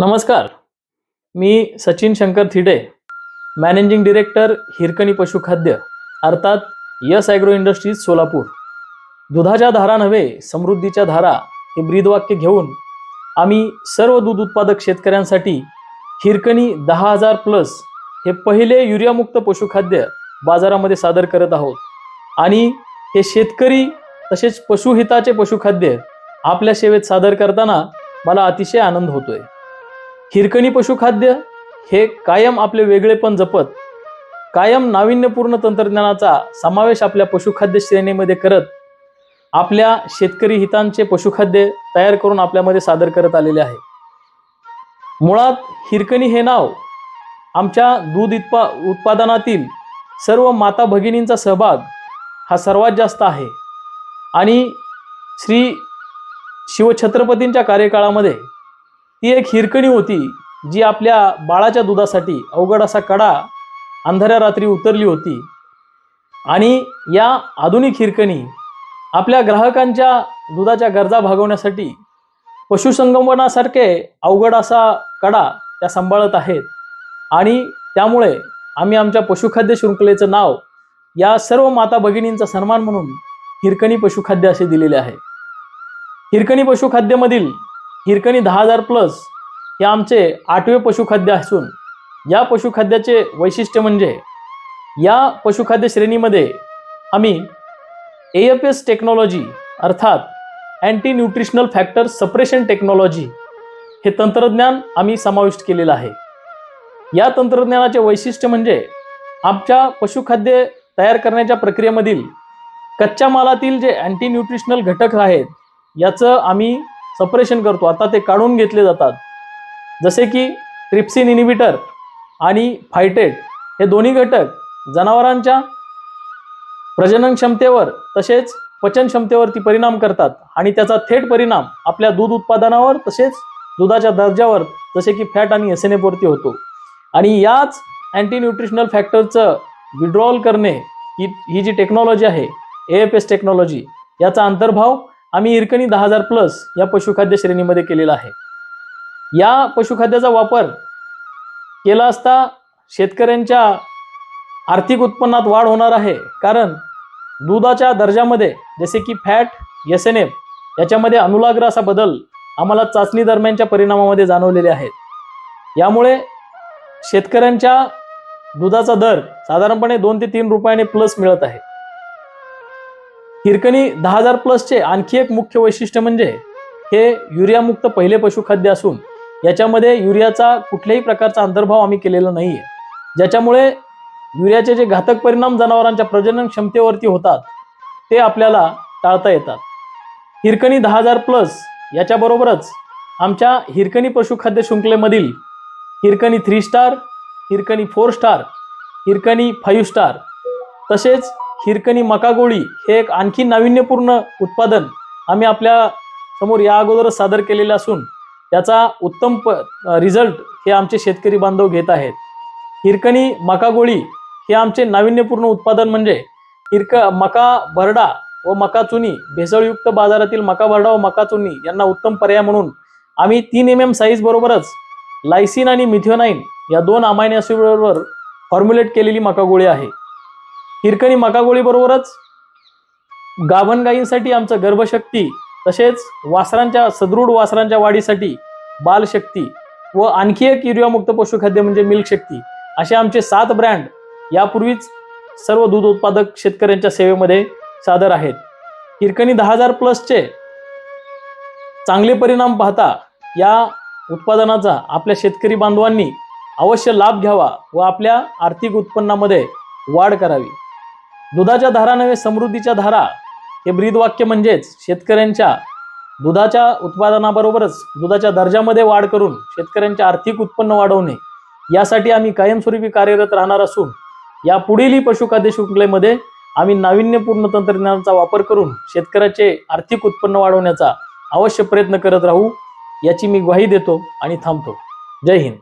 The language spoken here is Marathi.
नमस्कार. मी सचिन शंकर थिडे मॅनेजिंग डिरेक्टर हिरकणी पशुखाद्य अर्थात यस ॲग्रो इंडस्ट्रीज सोलापूर. दुधाच्या धारा नव्हे समृद्धीच्या धारा हे ब्रीदवाक्य घेऊन आम्ही सर्व दूध उत्पादक शेतकऱ्यांसाठी हिरकणी दहा हजार प्लस हे पहिले युरियामुक्त पशुखाद्य बाजारामध्ये सादर करत आहोत. आणि हे शेतकरी तसेच पशुहिताचे पशुखाद्य आपल्या सेवेत सादर करताना मला अतिशय आनंद होतोय. हिरकणी पशुखाद्य हे कायम आपले वेगळेपण जपत कायम नाविन्यपूर्ण तंत्रज्ञानाचा समावेश आपल्या पशुखाद्य श्रेणीमध्ये करत आपल्या शेतकरी हितांचे पशुखाद्य तयार करून आपल्यामध्ये सादर करत आलेले आहे. मुळात हिरकणी हे नाव आमच्या दूध इत्पा उत्पादनातील सर्व माता भगिनींचा सहभाग हा सर्वात जास्त आहे. आणि श्री शिवछत्रपतींच्या कार्यकाळामध्ये ती एक हिरकणी होती जी आपल्या बाळाच्या दुधासाठी अवघड असा कडा अंधाऱ्या रात्री उतरली होती. आणि या आधुनिक हिरकणी आपल्या ग्राहकांच्या दुधाच्या गरजा भागवण्यासाठी पशुसंगोपनासारखे अवघड असा कडा त्या सांभाळत आहेत. आणि त्यामुळे आम्ही आमच्या पशुखाद्य शृंखलेचं नाव या सर्व माता भगिनींचा सन्मान म्हणून हिरकणी पशुखाद्य असे दिलेले आहे. हिरकणी पशुखाद्यमधील हिरकणी दहा हजार प्लस हे आमचे आठवे पशुखाद्य असून या पशुखाद्याचे वैशिष्ट्य म्हणजे या पशुखाद्य श्रेणीमध्ये आम्ही ए एफ एस टेक्नॉलॉजी अर्थात anti nutritional factor suppression technology हे तंत्रज्ञान आम्ही समाविष्ट केलेलं आहे. या तंत्रज्ञानाचे वैशिष्ट्य म्हणजे आमच्या पशुखाद्य तयार करण्याच्या प्रक्रियेमधील कच्च्या मालातील जे अँटी न्यूट्रिशनल घटक आहेत याचं आम्ही सपरेशन करतो. आता ते काढून घेतले जातात. जसे की ट्रिप्सिन इनिबिटर आणि फायटेट हे दोन्ही घटक जनावरांच्या प्रजनन क्षमतेवर तसेच पचन क्षमतेवरती परिणाम करतात आणि त्याचा थेट परिणाम आपल्या दूध उत्पादनावर तसेच दुधाच्या दर्जावर जसे की फॅट आणि एस एन एफवरती होतो. आणि याच अँटी न्यूट्रिशनल फॅक्टरचं विड्रॉल करणे ही ही जी टेक्नॉलॉजी आहे ए एफ एस टेक्नॉलॉजी याचा अंतर्भाव आम्ही इरकणी दहा हजार प्लस या पशुखाद्य श्रेणीमध्ये केलेला आहे. या पशुखाद्याचा वापर केला असता शेतकऱ्यांच्या आर्थिक उत्पन्नात वाढ होणार आहे. कारण दुधाच्या दर्जामध्ये जसे की फॅट एस एन एफ याच्यामध्ये अनुलाग्र असा बदल आम्हाला चाचणी दरम्यानच्या परिणामामध्ये जाणवलेले आहेत. यामुळे शेतकऱ्यांच्या दुधाचा दर साधारणपणे दोन ते तीन रुपयाने प्लस मिळत आहे. हिरकणी दहा हजार प्लसचे आणखी एक मुख्य वैशिष्ट्य म्हणजे हे युरियामुक्त पहिले पशुखाद्य असून याच्यामध्ये युरियाचा कुठल्याही प्रकारचा अंतर्भाव आम्ही केलेला नाही आहे ज्याच्यामुळे युरियाचे जे घातक परिणाम जनावरांच्या प्रजनन क्षमतेवरती होतात ते आपल्याला टाळता येतात. हिरकणी दहा हजार प्लस याच्याबरोबरच आमच्या हिरकणी पशुखाद्य शृंखलेमधील Hirkani three star Hirkani four star Hirkani five star तसेच हिरकणी मका गोळी हे एक आणखी नाविन्यपूर्ण उत्पादन आम्ही आपल्यासमोर या अगोदरच सादर केलेलं असून त्याचा उत्तम प रिझल्ट हे आमचे शेतकरी बांधव घेत आहेत. हिरकणी मका गोळी हे आमचे नाविन्यपूर्ण उत्पादन म्हणजे हिरक मका भरडा व मका चुनी भेसळयुक्त बाजारातील मका भरडा व मका चुनी यांना उत्तम पर्याय म्हणून आम्ही तीन एम एम साईज बरोबरच लायसिन आणि मिथिओनाईन या दोन अमायन्यासीबरोबर फॉर्म्युलेट केलेली मका गोळी आहे. हिरकणी मकागोळीबरोबरच गाभण आमचं गर्भशक्ती तसेच वासरांच्या सदृढ वासरांच्या वाढीसाठी बालशक्ती व आणखी एक युरियामुक्त पशुखाद्य म्हणजे मिल्क शक्ती असे आमचे सात ब्रँड यापूर्वीच सर्व दूध उत्पादक शेतकऱ्यांच्या सेवेमध्ये सादर आहेत. हिरकणी दहा हजार प्लसचे चांगले परिणाम पाहता या उत्पादनाचा आपल्या शेतकरी बांधवांनी अवश्य लाभ घ्यावा व आपल्या आर्थिक उत्पन्नामध्ये वाढ करावी. दुधाच्या धारा नव्हे समृद्धीच्या धारा. हे ब्रीदवाक्य म्हणजेच शेतकऱ्यांच्या दुधाच्या उत्पादनाबरोबरच दुधाच्या दर्जामध्ये वाढ करून शेतकऱ्यांचे आर्थिक उत्पन्न वाढवणे. यासाठी आम्ही कायमस्वरूपी कार्यरत राहणार असून या पुढीलही पशुखाद्य शृंखलेमध्ये आम्ही नाविन्यपूर्ण तंत्रज्ञानाचा वापर करून शेतकऱ्याचे आर्थिक उत्पन्न वाढवण्याचा अवश्य प्रयत्न करत राहू याची मी ग्वाही देतो आणि थांबतो. जय हिंद.